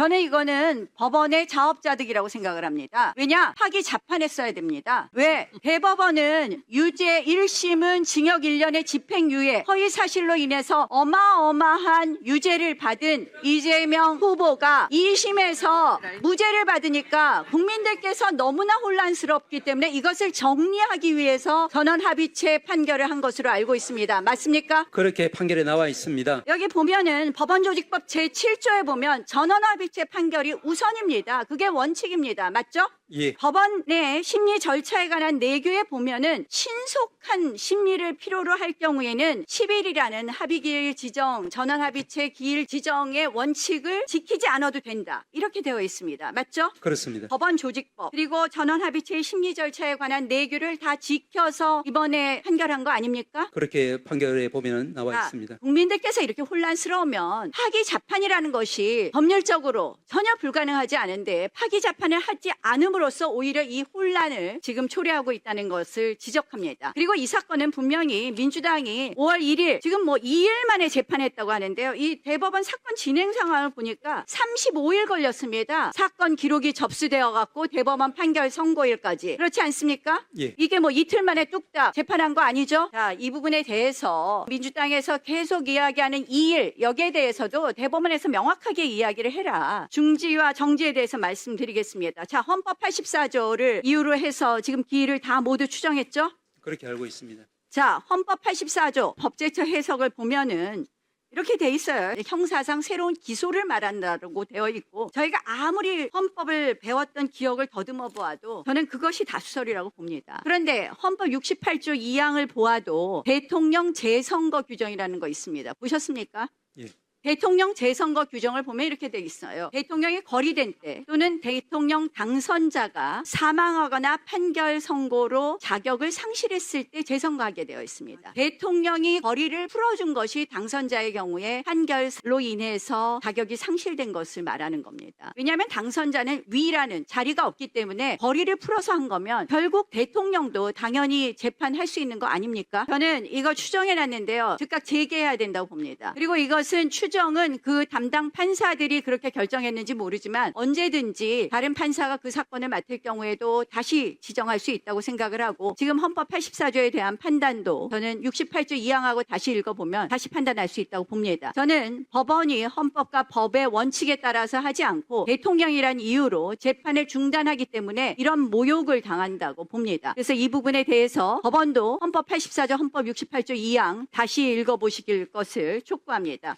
저는 이거는 법원의 자업자득이라고 생각을 합니다. 왜냐? 파기 자판했어야 됩니다. 왜? 대법원은 유죄 1심은 징역 1년의 집행유예, 허위 사실로 인해서 어마어마한 유죄를 받은 이재명 후보가 2심에서 무죄를 받으니까 국민들께서 너무나 혼란스럽기 때문에 이것을 정리하기 위해서 전원 합의체 판결을 한 것으로 알고 있습니다. 맞습니까? 그렇게 판결에 나와 있습니다. 여기 보면은 법원조직법 제7조에 보면 전원 합의 체 판결이 우선입니다. 그게 원칙입니다. 맞죠? 예, 법원 내 심리 절차에 관한 내규에 보면은 신속한 심리를 필요로 할 경우에는 10일이라는 합의기일 지정, 전원합의체 기일 지정의 원칙을 지키지 않아도 된다. 이렇게 되어 있습니다. 맞죠? 그렇습니다. 법원 조직법 그리고 전원합의체의 심리 절차에 관한 내규를 다 지켜서 이번에 판결한 거 아닙니까? 그렇게 판결에 보면 나와 자, 있습니다. 국민들께서 이렇게 혼란스러우면 파기 자판이라는 것이 법률적으로 전혀 불가능하지 않은데 파기 자판을 하지 않음으로 써 오히려 이 혼란을 지금 초래하고 있다는 것을 지적합니다. 그리고 이 사건은 분명히 민주당이 5월 1일 지금 뭐 2일 만에 재판했다고 하는데요. 이 대법원 사건 진행 상황을 보니까 35일 걸렸습니다. 사건 기록이 접수되어 갖고 대법원 판결 선고일까지 그렇지 않습니까? 예. 이게 뭐 이틀 만에 뚝딱 재판한 거 아니죠? 자, 이 부분에 대해서 민주당에서 계속 이야기하는 이 일 여기에 대해서도 대법원에서 명확하게 이야기를 해라. 중지와 정지에 대해서 말씀드리겠습니다. 자, 헌법 84조를 이유로 해서 지금 기일을 다 모두 추정했죠? 그렇게 알고 있습니다. 자, 헌법 84조 법제처 해석을 보면은 이렇게 돼 있어요. 형사상 새로운 기소를 말한다고 되어 있고 저희가 아무리 헌법을 배웠던 기억을 더듬어 보아도 저는 그것이 다수설이라고 봅니다. 그런데 헌법 68조 2항을 보아도 대통령 재선거 규정이라는 거 있습니다. 보셨습니까? 예. 대통령 재선거 규정을 보면 이렇게 돼 있어요. 대통령이 거리된 때 또는 대통령 당선자가 사망하거나 판결 선고로 자격을 상실했을 때 재선거하게 되어 있습니다. 대통령이 거리를 풀어준 것이 당선자의 경우에 판결로 인해서 자격이 상실된 것을 말하는 겁니다. 왜냐하면 당선자는 위라는 자리가 없기 때문에 거리를 풀어서 한 거면 결국 대통령도 당연히 재판할 수 있는 거 아닙니까? 저는 이거 추정해 놨는데요. 즉각 재개해야 된다고 봅니다. 그리고 이것은 추 정은 그 담당 판사들이 그렇게 결정했는지 모르지만 언제든지 다른 판사가 그 사건을 맡을 경우에도 다시 지정할 수 있다고 생각을 하고 지금 헌법 84조에 대한 판단도 저는 68조 2항하고 다시 읽어보면 다시 판단할 수 있다고 봅니다. 저는 법원이 헌법과 법의 원칙에 따라서 하지 않고 대통령이란 이유로 재판을 중단하기 때문에 이런 모욕을 당한다고 봅니다. 그래서 이 부분에 대해서 법원도 헌법 84조 헌법 68조 2항 다시 읽어보시길 것을 촉구합니다.